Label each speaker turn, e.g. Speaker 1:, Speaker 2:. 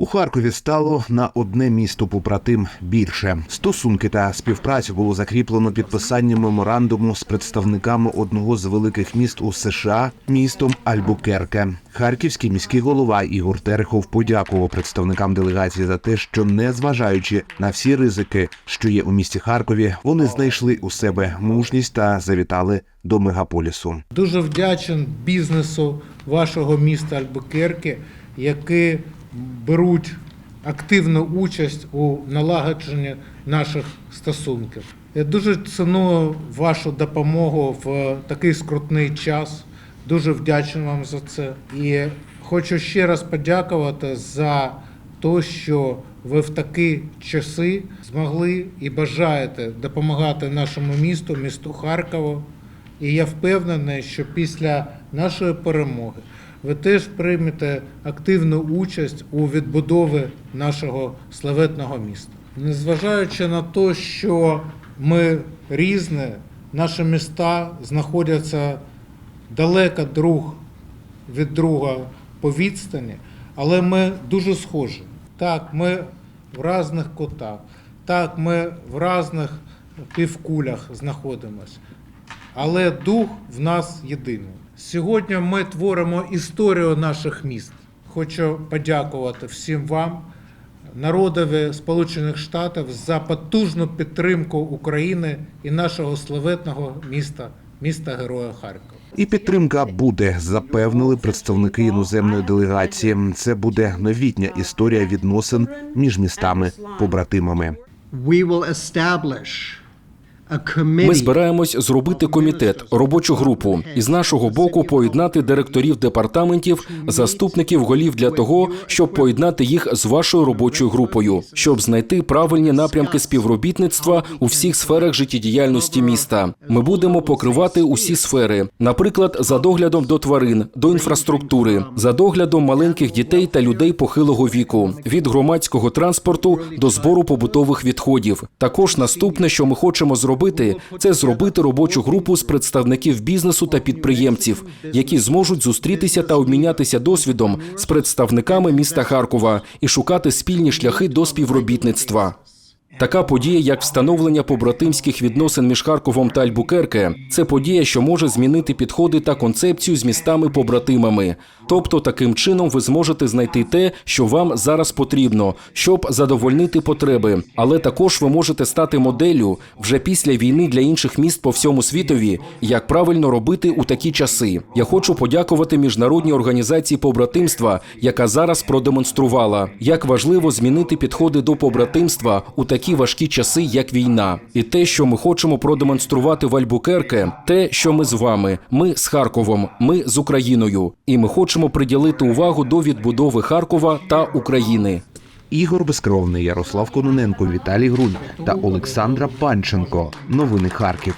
Speaker 1: У Харкові стало на одне місто побратим більше. Стосунки та співпрацю було закріплено підписанням меморандуму з представниками одного з великих міст у США містом Альбукерке. Харківський міський голова Ігор Терехов подякував представникам делегації за те, що незважаючи на всі ризики, що є у місті Харкові, вони знайшли у себе мужність та завітали до мегаполісу.
Speaker 2: Дуже вдячен бізнесу вашого міста Альбукерки, які беруть активну участь у налагодженні наших стосунків. Я дуже ціную вашу допомогу в такий скрутний час. Дуже вдячний вам за це. І хочу ще раз подякувати за те, що ви в такі часи змогли і бажаєте допомагати нашому місту, місту Харкову. І я впевнений, що після нашої перемоги ви теж приймете активну участь у відбудові нашого славетного міста. Незважаючи на те, що ми різні, наші міста знаходяться далеко друг від друга по відстані, але ми дуже схожі. Так, ми в різних кутах, так, ми в різних півкулях знаходимося. Але дух в нас єдиний. Сьогодні ми творимо історію наших міст. Хочу подякувати всім вам, народові Сполучених Штатів, за потужну підтримку України і нашого славетного міста, міста Героя Харкова.
Speaker 1: І підтримка буде, запевнили представники іноземної делегації. Це буде новітня історія відносин між містами побратимами.
Speaker 3: we will establish
Speaker 4: Ми збираємось зробити комітет, робочу групу і з нашого боку поєднати директорів департаментів, заступників голів для того, щоб поєднати їх з вашою робочою групою, щоб знайти правильні напрямки співробітництва у всіх сферах життєдіяльності міста. Ми будемо покривати усі сфери, наприклад, за доглядом до тварин, до інфраструктури, за доглядом маленьких дітей та людей похилого віку, від громадського транспорту до збору побутових відходів. Також наступне, що ми хочемо зробити, це зробити робочу групу з представників бізнесу та підприємців, які зможуть зустрітися та обмінятися досвідом з представниками міста Харкова і шукати спільні шляхи до співробітництва. Така подія, як встановлення побратимських відносин між Харковом та Альбукерке, це подія, що може змінити підходи та концепцію з містами-побратимами. Тобто, таким чином ви зможете знайти те, що вам зараз потрібно, щоб задовольнити потреби. Але також ви можете стати моделлю вже після війни для інших міст по всьому світові, як правильно робити у такі часи. Я хочу подякувати міжнародній організації побратимства, яка зараз продемонструвала, як важливо змінити підходи до побратимства у такі важкі часи, як війна, і те, що ми хочемо продемонструвати в Альбукерке, те, що ми з вами, ми з Харковом, ми з Україною, і ми хочемо приділити увагу до відбудови Харкова та України.
Speaker 1: Ігор Безкровний, Ярослав Кононенко, Віталій Грунь та Олександра Панченко. Новини Харків.